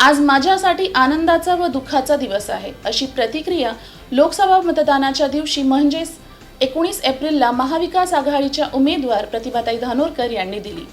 आज माझ्यासाठी आनंदाचा व दुःखाचा दिवस आहे अशी प्रतिक्रिया लोकसभा मतदानाच्या दिवशी म्हणजेच एकोणीस एप्रिलला महाविकास आघाडीच्या उमेदवार प्रतिभाताई धानोरकर यांनी दिली.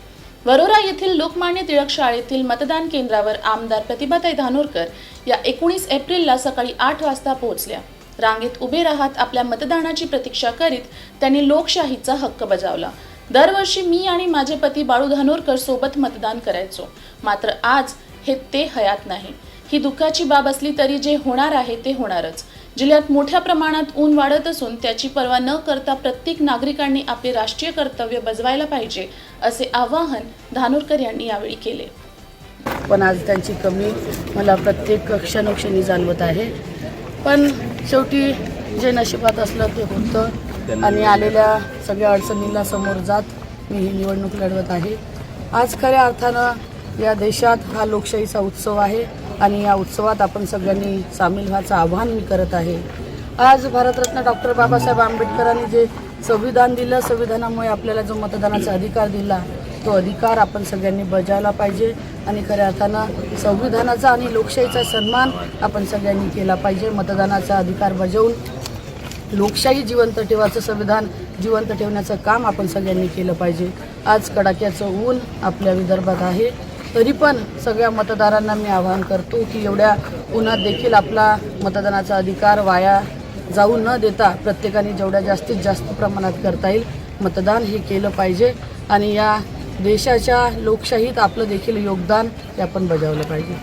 वरोरा येथील लोकमान्य टिळक शाळेतील मतदान केंद्रावर आमदार प्रतिभाताई धानोरकर या एकोणीस एप्रिलला सकाळी आठ वाजता पोहोचल्या. रांगेत उभे राहत आपल्या मतदानाची प्रतीक्षा करीत त्यांनी लोकशाहीचा हक्क बजावला. दरवर्षी मी आणि माझे पती बाळू धानोरकर सोबत मतदान करायचो. मात्र आज हे ते हयात नाही. ही दुःखाची बाब असली तरी जे होणार आहे ते होणारच. जिल्ह्यात मोठ्या प्रमाणात ऊन वाढत असून त्याची पर्वा न करता प्रत्येक नागरिकांनी आपले राष्ट्रीय कर्तव्य बजवायला पाहिजे असे आवाहन धानोरकर यांनी यावेळी केले. पण आज त्यांची कमी मला प्रत्येक क्षणोक्षणी जाणवत आहे. पण शेवटी जे नशिबात असलं ते होतं आणि आलेल्या सगळ्या अडचणींना समोर जात मी ही निवडणूक लढवत आहे. आज खऱ्या अर्थानं या देशात हा लोकशाहीचा उत्सव आहे आणि या उत्सवात आपण सगळ्यांनी सामील व्हायचं आव्हान मी करत आहे. आज भारतरत्न डॉक्टर बाबासाहेब आंबेडकरांनी जे संविधान दिलं संविधानामुळे आपल्याला जो मतदानाचा अधिकार दिला तो अधिकार आपण सगळ्यांनी बजावला पाहिजे आणि खऱ्या अर्थानं संविधानाचा आणि लोकशाहीचा सन्मान आपण सगळ्यांनी केला पाहिजे. मतदानाचा अधिकार बजावून लोकशाही जिवंत ठेवायचं संविधान जिवंत ठेवण्याचं काम आपण सगळ्यांनी केलं पाहिजे. आज कडाक्याचं ऊन आपल्या विदर्भात आहे. तरी पण सगळ्या मतदारांना मी आवाहन करतो की एवढ्या उन्हात देखील आपला मतदानाचा अधिकार वाया जाऊ न देता प्रत्येकाने जेवढ्या जास्तीत जास्त प्रमाणात करता येईल मतदान हे केलं पाहिजे आणि या देशाच्या लोकशाहीत आपलं देखील योगदान हे आपण बजावलं पाहिजे.